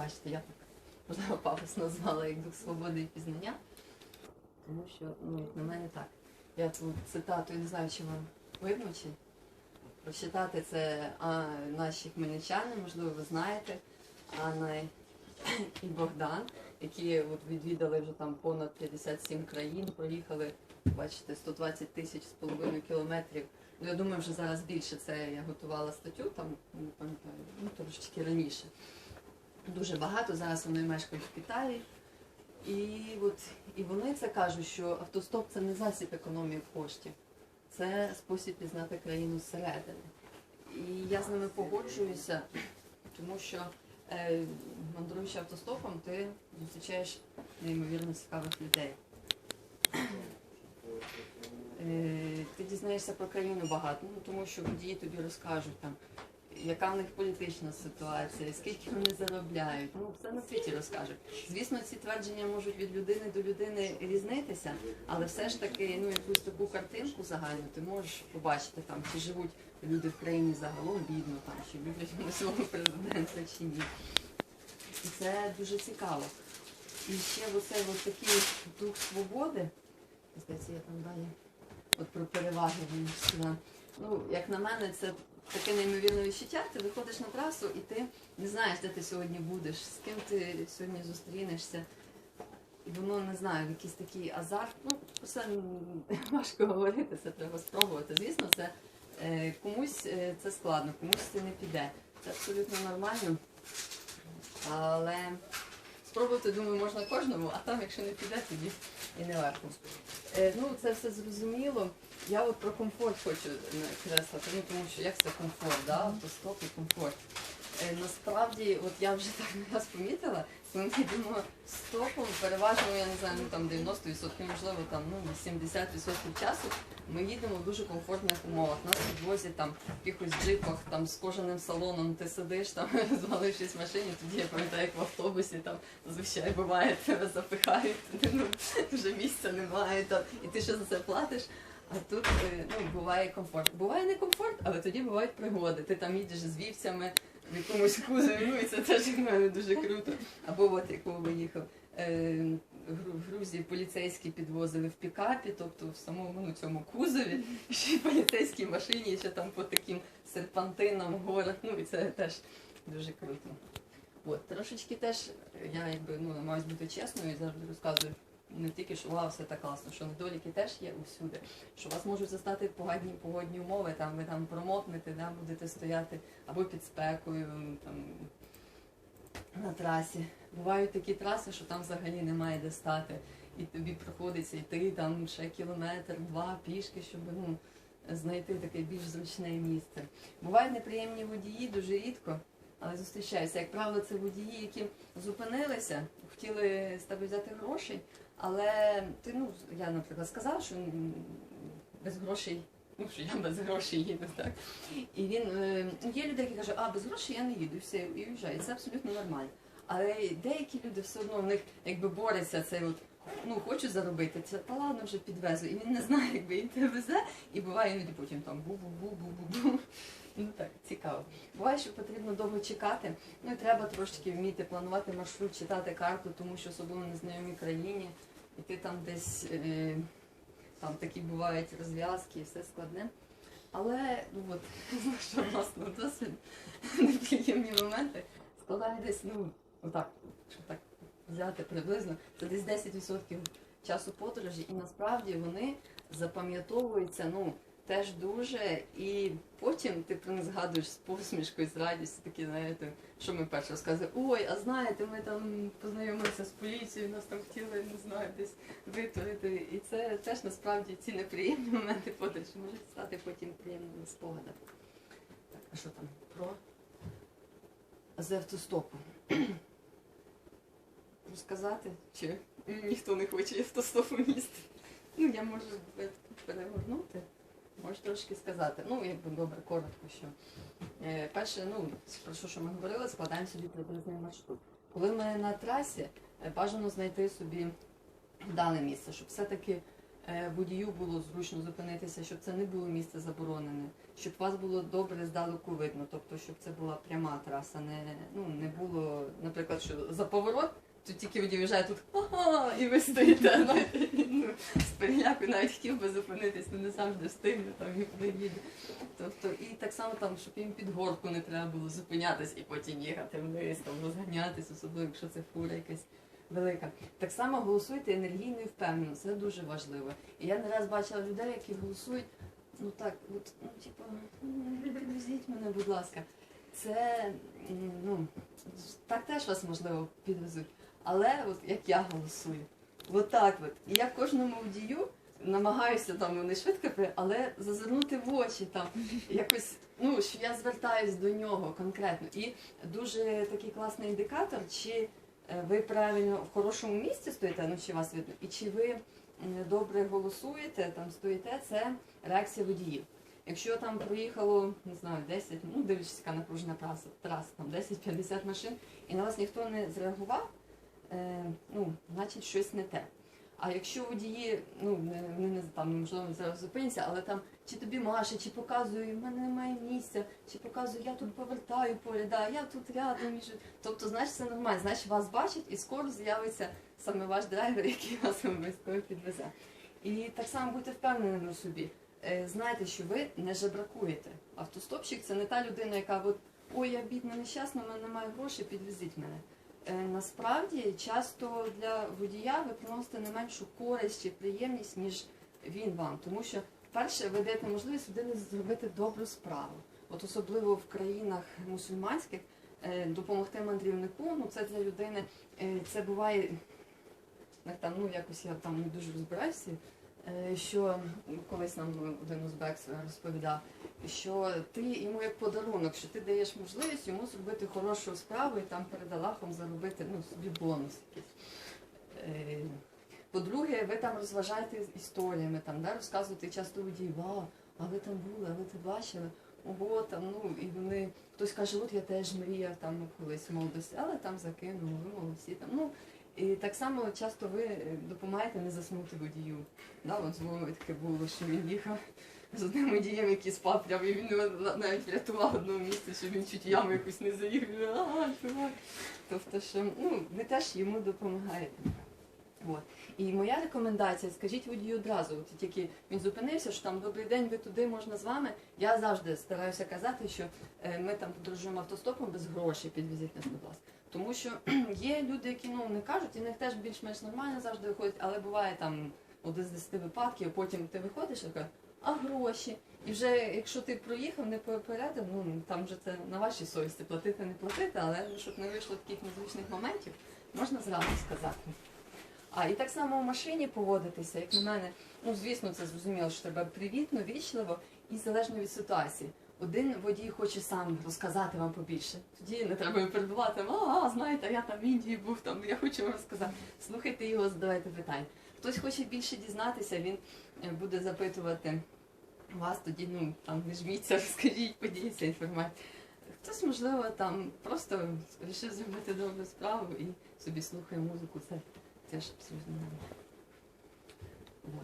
бачите, я так можливо пафосно назвала як дух свободи і пізнання. Тому що, ну, на мене так. Я тут цитату, я не знаю, чи вам видно, чи прочитати це а, наші хмельничани, можливо, ви знаєте, Анна і Богдан, які от відвідали вже там понад 57 країн, проїхали, бачите, 120 тисяч з половиною кілометрів. Ну, я думаю, вже зараз більше це я готувала статтю, там не пам'ятаю, ну трошечки раніше. Дуже багато. Зараз вони мешкають в Італії. І от і вони це кажуть, що автостоп це не засіб економії коштів, це спосіб пізнати країну зсередини. І я з ними погоджуюся, тому що е, мандруючи автостопом, ти зустрічаєш неймовірно цікавих людей. Е, ти дізнаєшся про країну багато, ну тому що водії тобі розкажуть там, яка в них політична ситуація, скільки вони заробляють. Ну, все на світі розкажуть. Звісно, ці твердження можуть від людини до людини різнитися, але все ж таки, ну якусь таку картинку загальну ти можеш побачити там, чи живуть люди в країні загалом бідно, там, чи люблять вони свого президента чи ні. І це дуже цікаво. І ще оцей от такий дух свободи, здається, я там далі от про переваги він сказав. Ну, як на мене, це таке неймовірне відчуття. Ти виходиш на трасу і ти не знаєш, де ти сьогодні будеш, з ким ти сьогодні зустрінешся. І воно не знаю, якийсь такий азарт. Ну, це важко говорити, це треба спробувати. Звісно, це е, комусь е, це складно, комусь це не піде. Це абсолютно нормально. Але спробувати, думаю, можна кожному, а там, якщо не піде, тоді і не легко. Е, ну, це все зрозуміло. Я от про комфорт хочу накреслити, ну, тому що як це комфорт, да? автостоп і комфорт. Е, насправді, от я вже так не раз помітила, коли ми йдемо стопом, переважно, я не знаю, ну там 90%, можливо, там ну 80% часу ми їдемо в дуже комфортних умовах. Нас підвозять там в якихось джипах, там з кожаним салоном ти сидиш, там звалившись в машині, тоді я пам'ятаю, як в автобусі там зазвичай буває, тебе запихають, ну, вже місця немає, там, і ти ще за це платиш. А тут е, ну, буває комфорт. Буває не комфорт, але тоді бувають пригоди. Ти там їдеш з вівцями в якомусь кузові, ну і це теж в мене дуже круто. Або от якого виїхав. Е, в Грузії поліцейські підвозили в пікапі, тобто в самому ну, цьому кузові, ще й поліцейській машині, ще там по таким серпантинам, горах, ну і це теж дуже круто. От, трошечки теж я якби ну намагаюсь бути чесною і завжди розказую не тільки, що вау, все так класно, що недоліки теж є усюди, що вас можуть застати погодні, погодні умови, там ви там промокнете, да, будете стояти або під спекою там, на трасі. Бувають такі траси, що там взагалі немає де стати. І тобі приходиться йти там ще кілометр, два пішки, щоб ну, знайти таке більш зручне місце. Бувають неприємні водії дуже рідко, але зустрічаються. Як правило, це водії, які зупинилися, хотіли з тебе взяти грошей, але ти, ну, я, наприклад, сказала, що без грошей, ну, що я без грошей їду, так. І він, е, є люди, які кажуть, а без грошей я не їду, все, і уїжджають. Це абсолютно нормально. Але деякі люди все одно в них якби бореться цей от. Ну, хочуть заробити, це та ладно вже підвезу. І він не знає, якби він тебе везе, і буває іноді потім там бу-бу-бу-бу-бу-бу. Ну так, цікаво. Буває, що потрібно довго чекати. Ну і треба трошки вміти планувати маршрут, читати карту, тому що особливо в незнайомій країні, і ти там десь е, там такі бувають розв'язки, і все складне. Але ну от, що власне досвід, неприємні моменти складає десь, ну, отак, щоб так взяти приблизно, це десь 10% часу подорожі, і насправді вони запам'ятовуються, ну, теж дуже, і потім ти про них згадуєш з посмішкою, з радістю, такі, знаєте, що ми перше розказуємо, ой, а знаєте, ми там познайомилися з поліцією, нас там хотіли, не знаю, десь витворити. І це теж насправді ці неприємні моменти подорожі можуть стати потім приємними спогадами. Так, а що там? Про з автостопу. Розказати? Чи ніхто не хоче автостопу місти? Ну, я можу перегорнути, можу трошки сказати. Ну, якби добре, коротко, що. Е, перше, ну, про що, що ми говорили, складаємо собі приблизний маршрут. Коли ми на трасі, е, бажано знайти собі вдале місце, щоб все-таки е, водію було зручно зупинитися, щоб це не було місце заборонене, щоб вас було добре здалеку видно, тобто щоб це була пряма траса, не, ну, не було, наприклад, що за поворот. Тут тільки водій виїжджає тут ага, і ви стоїте. ну, з навіть хотів би зупинитись, але не завжди встигне там і приїде. Тобто, і так само там, щоб їм під горку не треба було зупинятись і потім їхати вниз, там розганятись, особливо якщо це фура якась велика. Так само голосуйте енергійно і впевнено, це дуже важливо. І я не раз бачила людей, які голосують, ну так, от, ну, типу, «М, підвезіть мене, будь ласка. Це ну, так теж вас можливо підвезуть. Але от як я голосую, от так от. І я кожному водію намагаюся там не швидко, але зазирнути в очі там якось, ну що я звертаюсь до нього конкретно. І дуже такий класний індикатор, чи е, ви правильно в хорошому місці стоїте, ну чи вас видно, і чи ви добре голосуєте, там стоїте, це реакція водіїв. Якщо там проїхало, не знаю, 10, ну дивлячись, яка напружена траса, траса там 10-50 машин, і на вас ніхто не зреагував, ну, значить щось не те. А якщо водії, ну не, не там можливо зараз зупиняться, але там чи тобі Маша, чи показує, в мене немає місця, чи показує, я тут повертаю поряд, да, я тут рядом між. Тобто, значить, це нормально, значить вас бачать і скоро з'явиться саме ваш драйвер, який вас обов'язково підвезе. І так само будьте впевненими в собі. Е, Знайте, що ви не жебракуєте. Автостопщик це не та людина, яка от ой, я бідна, нещасна, в мене немає грошей, підвезіть мене. Е, Насправді, часто для водія ви приносите не меншу користь чи приємність, ніж він вам. Тому що, перше, ви даєте можливість людині зробити добру справу. От особливо в країнах мусульманських е, допомогти мандрівнику, ну це для людини, е, це буває, там, ну якось я там не дуже розбираюся, що колись нам один узбек розповідав, що ти йому як подарунок, що ти даєш можливість йому зробити хорошу справу і там перед Аллахом заробити ну, собі бонус якийсь. Е, По-друге, ви там розважаєте історіями, там, да, розказуєте часто водій, вау, а ви там були, а ви це бачили, ого, там, ну, і вони, хтось каже, от я теж мріяв там колись молодості, але там закинули, ви молодці там. Ну, і так само часто ви е, допомагаєте не заснути водію. Да, от з Вовою таке було, що він їхав з одним водієм, який спав прямо, і він навіть врятував одного місця, що він чуть яму якусь не чувак. Тобто, що ну, ви теж йому допомагаєте. От. І моя рекомендація, скажіть водію одразу, от тільки він зупинився, що там добрий день, ви туди можна з вами. Я завжди стараюся казати, що е, ми там подорожуємо автостопом без грошей, підвезіть нас, будь ласка. Тому що є люди, які ну не кажуть, і в них теж більш-менш нормально завжди виходять, але буває там один з десяти випадків, потім ти виходиш і кажеш, а гроші. І вже якщо ти проїхав, не попередив, ну там вже це на вашій совісті платити, не платити, але щоб не вийшло таких незвичних моментів, можна зразу сказати. А і так само в машині поводитися, як на мене, ну звісно, це зрозуміло, що треба привітно, вічливо і залежно від ситуації. Один водій хоче сам розказати вам побільше. Тоді не треба перебувати. А, знаєте, я там в Індії був, там я хочу вам розказати. Слухайте його, задавайте питання. Хтось хоче більше дізнатися, він е, буде запитувати вас, тоді ну там не жміться, розкажіть, поділіться інформацією. Хтось, можливо, там просто вирішив зробити добру справу і собі слухає музику. Це теж абсолютно нормально.